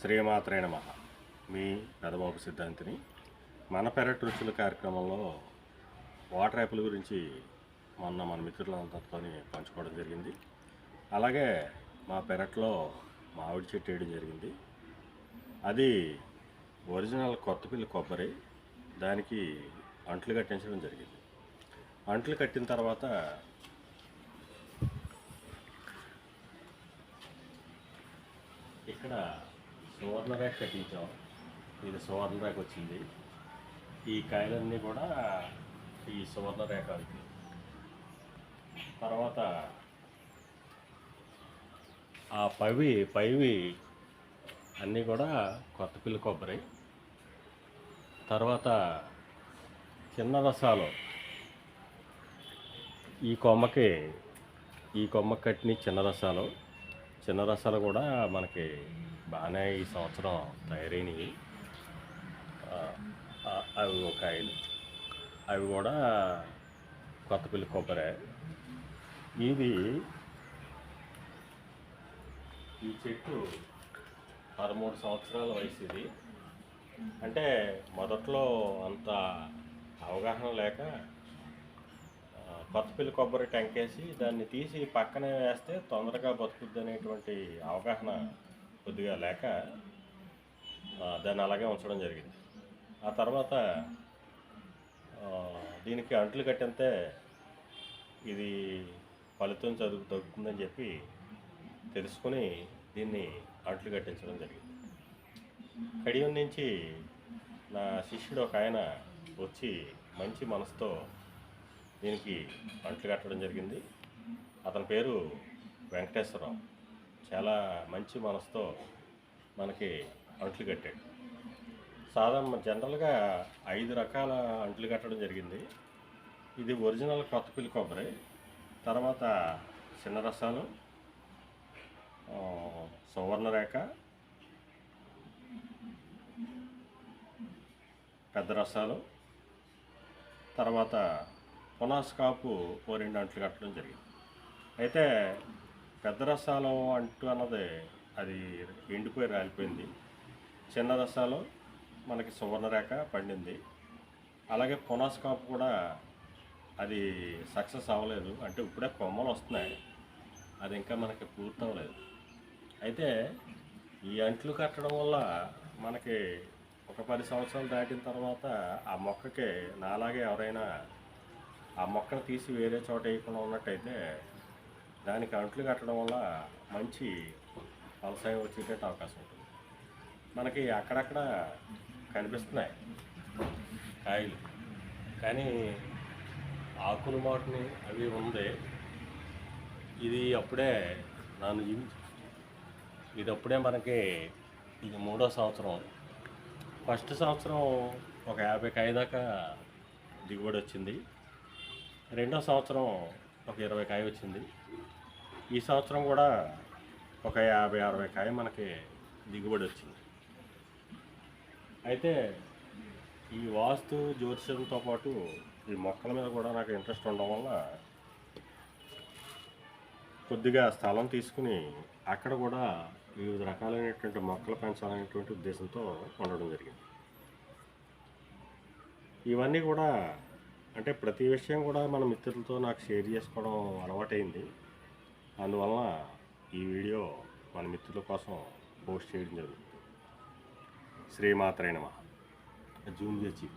శ్రీమాత్రే నమ. మీ పెదబాబు సిద్ధాంతిని మన పెరట్ రుచుల కార్యక్రమంలో వాటర్ యాపిల్ గురించి మొన్న మన మిత్రులందరితో పంచుకోవడం జరిగింది. అలాగే మా పెరట్లో మామిడి చెట్టు వేయడం జరిగింది. అది ఒరిజినల్ కొత్తపిల్లి కొబ్బరి దానికి అంట్లు కట్టించడం జరిగింది. అంట్లు కట్టిన తర్వాత ఇక్కడ సువర్ణ రేఖ కట్టించాం. ఇది సువర్ణ రేఖ వచ్చింది. ఈ కాయలన్నీ కూడా ఈ సువర్ణ రేఖ అవుతుంది తర్వాత ఆ పవి పైవి అన్నీ కూడా కొత్త పిల్లి కొబ్బరి. తర్వాత చిన్న రసాలు. ఈ కొమ్మకి ఈ కొమ్మకి కట్టిన చిన్న రసాలు. చిన్న రసాలు కూడా మనకి బాగానే ఈ సంవత్సరం తయారైనవి. అవి ఒక ఐదు. అవి కూడా కొత్తపల్లి కొబ్బరి. ఇది ఈ చెట్టు పదమూడు సంవత్సరాల వయసు ఇది. అంటే మొదట్లో అంత అవగాహన లేక కొత్తపల్లి కొబ్బరి టెంకేసి దాన్ని తీసి పక్కనే వేస్తే తొందరగా బతుకుద్ది అనేటువంటి అవగాహన కొద్దిగా లేక దాన్ని అలాగే ఉంచడం జరిగింది. ఆ తర్వాత దీనికి అంట్లు కట్టితే ఇది ఫలితం చదువు తగ్గుతుందని చెప్పి తెలుసుకుని దీన్ని అంట్లు కట్టించడం జరిగింది. కడియం నుంచి నా శిష్యుడు ఒక ఆయన వచ్చి మంచి మనసుతో దీనికి అంట్లు కట్టడం జరిగింది. అతని పేరు వెంకటేశ్వరరావు. చాలా మంచి మనసుతో మనకి అంట్లు కట్టాడు. సాధారణ జనరల్గా ఐదు రకాల అంట్లు కట్టడం జరిగింది. ఇది ఒరిజినల్ కొత్తపిల్లి కొబ్బరి తర్వాత చిన్న రసాలు సువర్ణరేఖ పెద్ద రసాలు తర్వాత పునాస్కాపు ఓ రెండు అంట్లు కట్టడం జరిగింది. అయితే పెద్ద రసాలు అంటూ అన్నది అది ఎండిపోయి రాలిపోయింది. చిన్న రసాలు మనకి సువర్ణరేఖ పండింది. అలాగే పునాస్కాపు కూడా అది సక్సెస్ అవ్వలేదు. అంటే ఇప్పుడే కొమ్మలు వస్తున్నాయి. అది ఇంకా మనకి పూర్తి అవ్వలేదు అయితే ఈ అంట్లు కట్టడం వల్ల మనకి ఒక పది సంవత్సరాలు దాటిన తర్వాత ఆ మొక్కకి నాలాగే ఎవరైనా ఆ మొక్కను తీసి వేరే చోట వేయకుండా ఉన్నట్టయితే దానికి అంట్లు కట్టడం వల్ల మంచి వ్యవసాయం వచ్చేటట్టు అవకాశం ఉంటుంది. మనకి అక్కడక్కడ కనిపిస్తున్నాయి కాయలు. కానీ ఆకులు మాటని అవి ఉంది ఇది అప్పుడే నన్ను ఇది అప్పుడే మనకి ఇది మూడో సంవత్సరం. ఫస్ట్ సంవత్సరం ఒక యాభై కాయ దాకా దిగుబడి వచ్చింది. రెండో సంవత్సరం ఒక ఇరవై కాయ వచ్చింది. ఈ సంవత్సరం కూడా ఒక యాభై అరవై కాయ మనకి దిగుబడి వచ్చింది. అయితే ఈ వాస్తు జ్యోతిషంతో పాటు ఈ మొక్కల మీద కూడా నాకు ఇంట్రెస్ట్ ఉండడం వల్ల కొద్దిగా స్థలం తీసుకుని అక్కడ కూడా వివిధ రకాలైనటువంటి మొక్కలు పెంచాలనేటువంటి ఉద్దేశంతో ఉండడం జరిగింది. ఇవన్నీ కూడా అంటే ప్రతి విషయం కూడా మన మిత్రులతో నాకు షేర్ చేసుకోవడం అలవాటైంది. అందువలన ఈ వీడియో మన మిత్రుల కోసం పోస్ట్ చేయడం జరుగుతుంది. శ్రీమాత్రైనమ జూమ్ చేసి